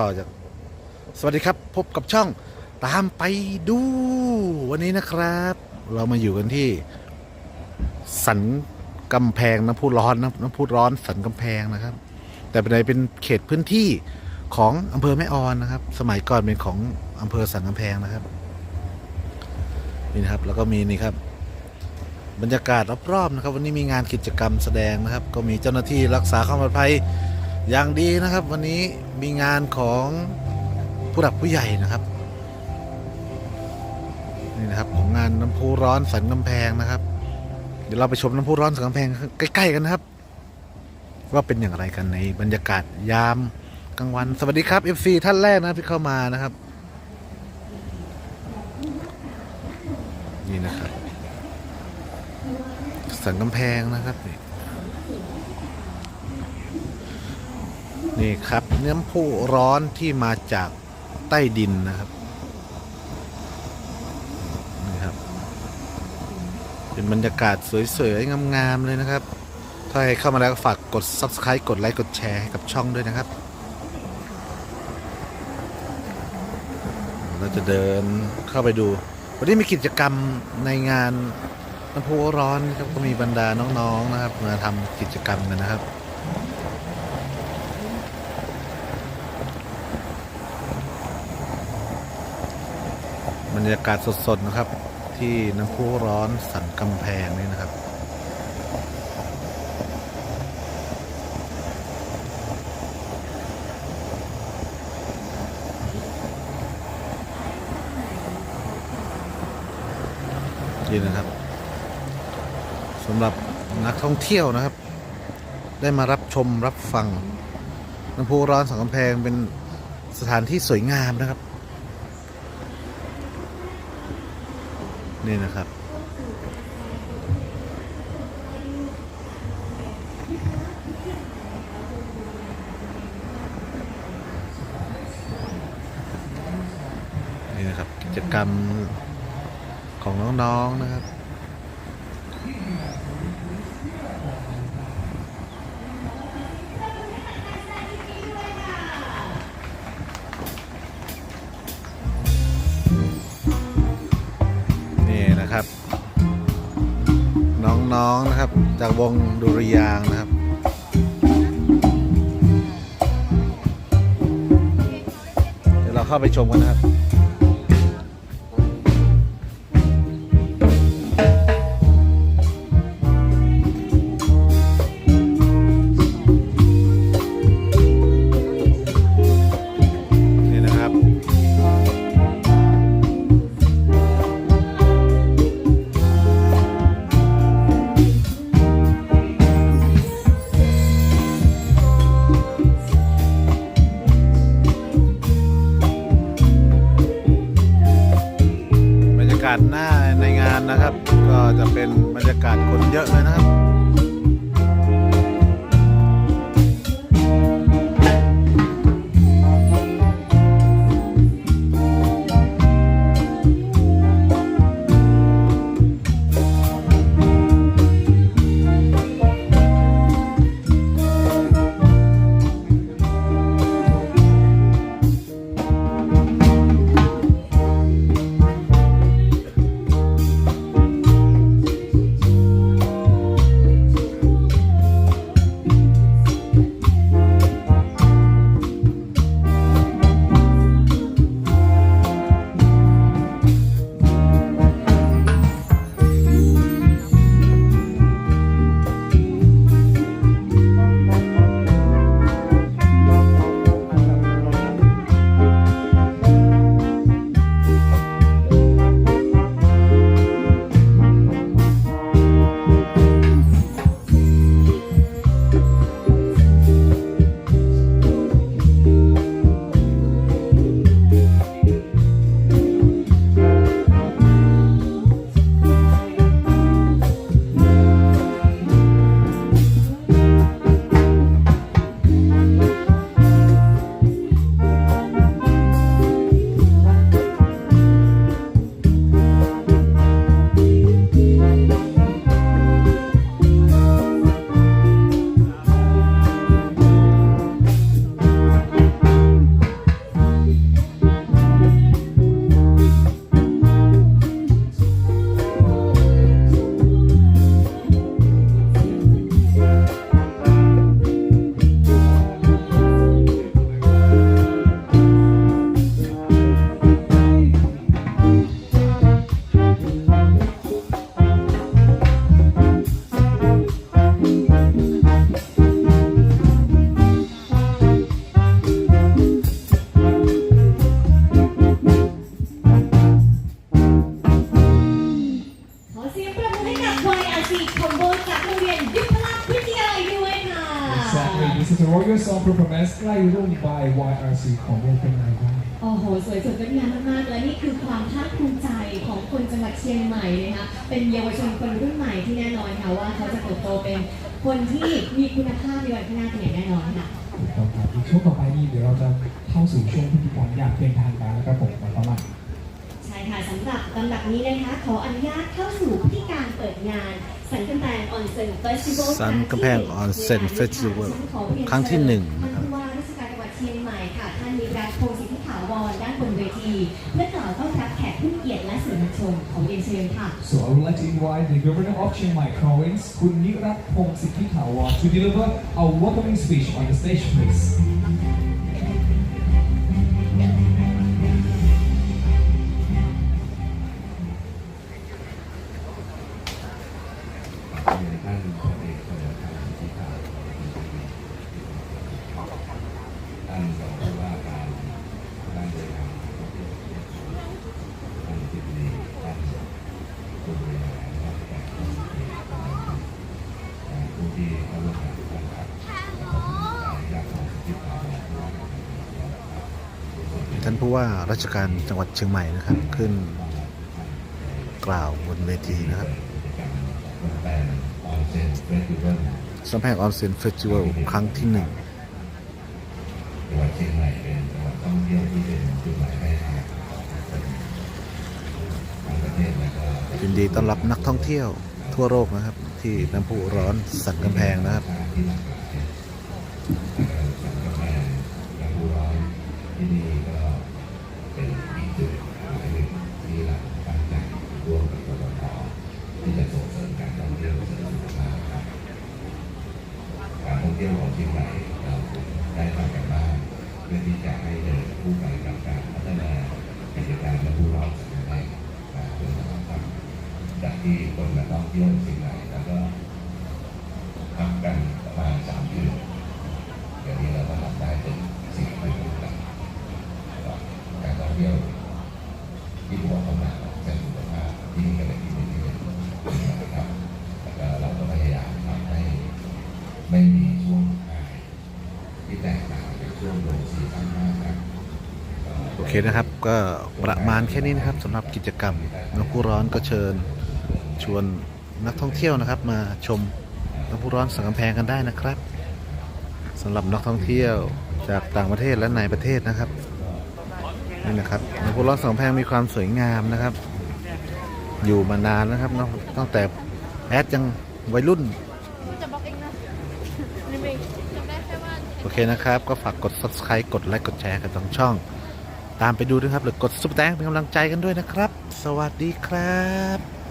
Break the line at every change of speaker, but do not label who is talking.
ต่อจากสวัสดีครับพบกับช่องตามไปดู วันนี้นะครับ เรามาอยู่กันที่ สันกำแพงน้ำพุร้อนนะน้ำพุร้อนสันกำแพงนะครับ แต่เป็นในเป็นเขตพื้นที่ของอำเภอแม่ออนนะครับ สมัยก่อนเป็นของอำเภอสันกำแพงนะครับนี่นะครับ แล้วก็มีนี่ครับ บรรยากาศรอบๆนะครับ วันนี้มีงานกิจกรรมแสดงนะครับ ก็มีเจ้าหน้าที่รักษาความปลอดภัย อย่างดีนะครับวันนี้มีงานของผู้หลักผู้ใหญ่นะครับนี่นะครับของงานน้ำพุร้อนสันกำแพงนะครับ เดี๋ยวเราไปชมน้ำพุร้อนสันกำแพงใกล้ๆกันนะครับ ว่าเป็นอย่างไรกันในบรรยากาศยามกลางวัน สวัสดีครับ FC ท่านแรกนะที่เข้ามานะครับ นี่นะครับ สันกำแพงนะครับนี่ นี่ครับเนื้อผู้ร้อนที่มาจากใต้ดินนะครับนี่ครับ เป็นบรรยากาศสวยๆงามๆเลยนะครับ ถ้าใครเข้ามาแล้วฝากกด subscribe กดไลค์กดแชร์ให้กับช่องด้วยนะครับ เราจะเดินเข้าไปดู วันนี้มีกิจกรรมในงานน้ำพุร้อนครับก็มีบรรดาน้องๆนะครับมาทำกิจกรรมกันนะครับ บรรยากาศสดๆนะครับ ที่น้ำพุร้อนสันกำแพงนี่นะครับ นี่นะครับสำหรับนักท่องเที่ยวนะครับ ได้มารับชมรับฟังน้ำพุร้อนสันกำแพงเป็นสถานที่สวยงามนะครับ นี่นะครับ นี่นะครับ กิจกรรมของน้องๆนะครับ นะครับ น้องๆนะครับ จากวงดุริยางนะครับ เดี๋ยวเราเข้าไปชมกันนะครับากาศคนเยอะเลยนะครับ YRC Combo จากโรงเรียนยุพราชวิทาลัยด้ยค่ะ Exactly this
is a royal song performance ใกล้รุ่ง by YRC Combo เป็นไงบ้าง
โอ้โห สวยสดงดงามมากๆ และนี่คือความภาคภูมิใจของคนจังหวัดเชียงใหม่นะคะ เป็นเยาวชนคนรุ่นใหม่ที่แน่นอนค่ะว่าเขาจะเติบโตเป็นคนที่มีคุณภาพในวันข้างหน้าเป็อย่างแน่นอนค่ะ
ถูกต้องครับช่วงต่อไปนี้เดี๋ยวเราจะเข้าสู่ช่วงพิธีกรอยากเป็นทางการแล้วก็ผมมาประมาณ
ค่ะสำหรับลำดับนี้นะคะ ขออนุญาตเข้าสู่พิธีการเปิดงาน สันกำแพงออนเซ็นเฟสติวัล
สันกำแพง Onsen Festival ครั้งที่หนึ่งนะครับ
ท่านผู้ว่าราชการจังหวัดเชียงใหม่ค่ะท่านมีการโพสิทธิถาวรด้านบนเวทีเพื่อกล่าวต้อนรับแขกผู้มีเกียรติและสื่อมวลชนของเรียนเชิญค่ะ
So I would like to invite the Governor of Chiang Mai Province, Kun Nirat Pong Sikkithawa, to deliver a welcoming speech on the stage, please.
ผู้ว่ารา
ชการจังหวัดเชียงใหม่นะครับ ขึ้นกล่าวบนเวทีนะครับ
แปลงออนเซ็นเฟสติวัล
สัมแพงออนเซ็นเฟสติวัลครั้งที่หนึ่ง
จังหวัดเชียงใหม่เป็นจังหวัดท่องเที่ยวที่เป็นจุดหมายปลายทางของประเทศและก็
ยินดีต้อนรับนักท่องเที่ยวทั่วโลกนะครับ ที่น้ำพุร้อนสันกำแพงนะครับ
ที่ห ร่วมกับกรทที่จะส่งเสริมการท่องเที่ยวเสริมสุขภาพครับการท่องเที่ยวของเชียงใหม่เราได้ทำกันบ้างเพื่อที่จะให้เดินคู่ไปกับการพัฒนากิจการและผู้รอบสังคมแห่งการเดินทางครับจากที่คนมาท่องเที่ยวเชียงใหม่แล้วก็พักกันประมาณสามเดือนเดี๋ยวนี้เราก็ทำได้ถึงสี่เดือนแล้วก็การท่องเที่ยวที่บวกเข้ามาเชิงสุขภาพที่นี่ก็เป็นที่หนึ่งที่เป็นนะครับแล้วก็เราก็พยายามทำให้ ไม่มีช่วงหายที่แตกต่างจากช่วงโลซีซั่นมากครับ
โอเคนะครับก็ประมาณแค่นี้นะครับสำหรับกิจกรรมน้ำพุร้อนก็เชิญชวนนักท่องเที่ยวนะครับ มาชมน้ำพุร้อนสันกำแพงกันได้นะครับสำหรับนักท่องเที่ยวจากต่างประเทศและในประเทศนะครับนี่นะครับน้ำพุร้อนสันกำแพงมีความสวยงามนะครับ อยู่มานานนะครับตั้งแต่แอดยังวัยรุ่น
จะบล็อกเองนะนี่เองจำได้แค่ว่า
โอเคนะครับ ก็ฝากกด subscribe กดไลค์กดแชร์กันทั้งช่อง ตามไปดูด้วยครับ หรือกดซุปเปอร์แตงเป็นกำลังใจกันด้วยนะครับ สวัสดีครับ